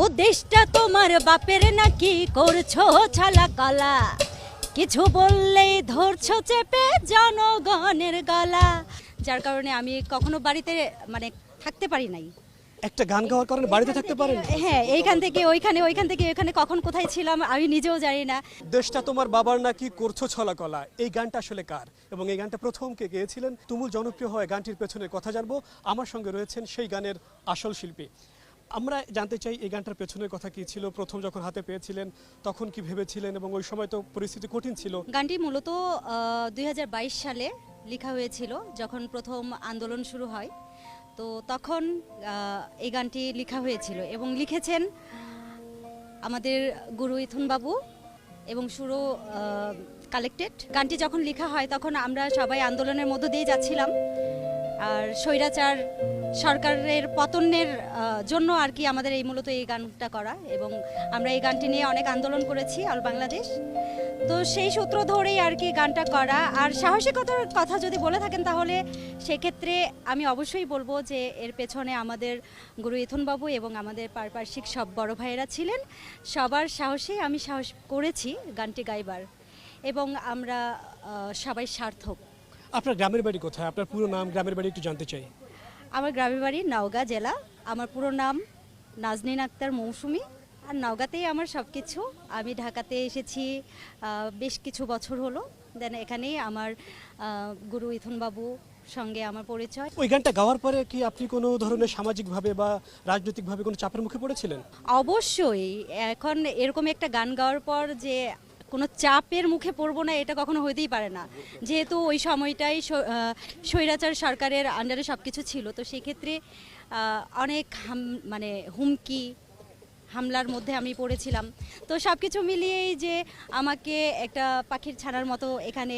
ও দেশটা তোমার বাপের নাকি করছ ছালা কলা। কিছু বললেই ধরছো চেপে জনগণের গলা। যার কারণে আমি কখনো বাড়িতে মানে থাকতে পারি নাই। একটা গান গাওয়ার কারণে বাড়িতে থাকতে পারেন? হ্যাঁ এইখান থেকে ওইখানে ওইখান থেকে ওইখানে কখন কোথায় ছিলাম আমি নিজেও জানি না। দেশটা তোমার বাবার নাকি করছ ছলা কলা। এই গানটা আসলে কার? এবং এই গানটা প্রথম কে গেয়েছিলেন? তুমুল জনপ্রিয় হয় গানটির পেছনে কথা জানব। আমার সঙ্গে রয়েছেন সেই গানের আসল শিল্পী। আমরা জানতে চাই এই গানটার পেছনের কথা কি ছিল? প্রথম যখন হাতে পেয়েছিলেন, তখন কি ভেবেছিলেন? এবং ওই সময় তো পরিস্থিতি কঠিন ছিল। গানটি মূলত দু হাজার বাইশ সালে লেখা হয়েছিল, যখন প্রথম আন্দোলন শুরু হয়। তো তখন এই গানটি লেখা হয়েছিল এবং লিখেছেন আমাদের গুরু ইথুন বাবু এবং সুরো কালেক্টেড। গানটি যখন লেখা হয়, তখন আমরা সবাই আন্দোলনের মধ্য দিয়ে যাচ্ছিলাম। আর স্বৈরাচার সরকারের পতনের জন্য আর কি আমাদের এই মূলত এই গানটা করা এবং আমরা এই গানটি নিয়ে অনেক আন্দোলন করেছি, অল বাংলাদেশ। তো সেই সূত্র ধরেই আর কি গানটা করা। আর সাহসিকতার কথা যদি বলে থাকেন তাহলে সেক্ষেত্রে আমি অবশ্যই বলব যে এর পেছনে আমাদের গুরু ইথুন বাবু এবং আমাদের পারিপার্শ্বিক সব বড় ভাইয়েরা ছিলেন। সবার সাহসে আমি সাহস করেছি গানটি গাইবার এবং আমরা সবাই সার্থক। আপনার গ্রামের বাড়ি কোথায়? আপনার পুরো নাম গ্রামের বাড়ি একটু জানতে চাই। আমার গ্রামের বাড়ি নওগাঁ জেলা। আমার পুরো নাম নাজনীন আক্তার মৌসুমি। আর নওগাঁতেই আমার সব কিছু আমি ঢাকাতে এসেছি বেশ কিছু বছর হলো। দেন এখানেই আমার গুরু ইথুন বাবু সঙ্গে আমার পরিচয়। ওই গানটা গাওয়ার পরে কি আপনি কোনো ধরনের সামাজিকভাবে বা রাজনৈতিকভাবে কোনো চাপের মুখে পড়েছিলেন? অবশ্যই। এখন এরকম একটা গান গাওয়ার পর যে কোনো চাপের মুখে পড়ব না, এটা কখনো হইতেই পারে না। যেহেতু ওই সময়টাই স্বৈরাচার সরকারের আন্ডারে সব কিছু ছিল, তো সেক্ষেত্রে অনেক মানে হুমকি, হামলার মধ্যে আমি পড়েছিলাম। তো সব কিছু মিলিয়েই যে আমাকে একটা পাখির ছানার মতো এখানে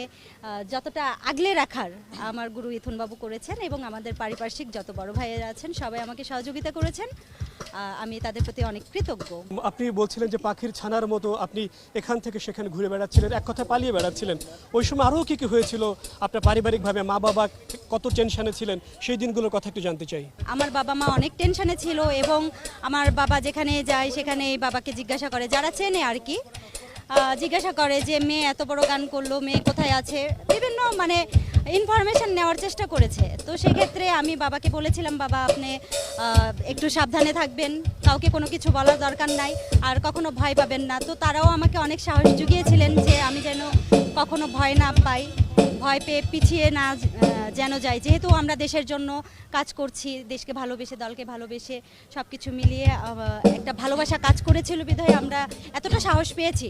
যতটা আগলে রাখার আমার গুরু ইথুনবাবু করেছেন এবং আমাদের পারিপার্শ্বিক যত বড় ভাইয়েরা আছেন, সবাই আমাকে সহযোগিতা করেছেন। আমি তাদের প্রতি অনেক কৃতজ্ঞ। আপনি বলছিলেন যে পাখির ছানার মতো আপনি এখান থেকে সেখানে ঘুরে বেড়াচ্ছিলেন এক কথা পালিয়ে বেড়াচ্ছিলেন। ওই সময় আরও কী কী হয়েছিল? আপনার পারিবারিকভাবে মা বাবা কত টেনশানে ছিলেন? সেই দিনগুলোর কথা একটু জানতে চাই। আমার বাবা মা অনেক টেনশানে ছিল এবং আমার বাবা যেখানে যায় সেখানে বাবাকে জিজ্ঞাসা করে যারা চেনে আর কি? জিজ্ঞাসা করে যে মেয়ে এত বড় গান করল মেয়ে কোথায় আছে? বিভিন্ন মানে ইনফরমেশন নেওয়ার চেষ্টা করেছে। তো সেক্ষেত্রে আমি বাবাকে বলেছিলাম, বাবা, আপনি একটু সাবধানে থাকবেন। কাউকে কোনো কিছু বলার দরকার নাই। আর কখনো ভয় পাবেন না। তো তারাও আমাকে অনেক সাহস জুগিয়েছিলেন যে আমি যেন কখনো ভয় না পাই, ভয় পেয়ে পিছিয়ে না যেন যাই। যেহেতু আমরা দেশের জন্য কাজ করছি, দেশকে ভালোবেসে, দলকে ভালোবেসে সব কিছু মিলিয়ে একটা ভালোবাসা কাজ করেছিল বিধায় আমরা এতটা সাহস পেয়েছি।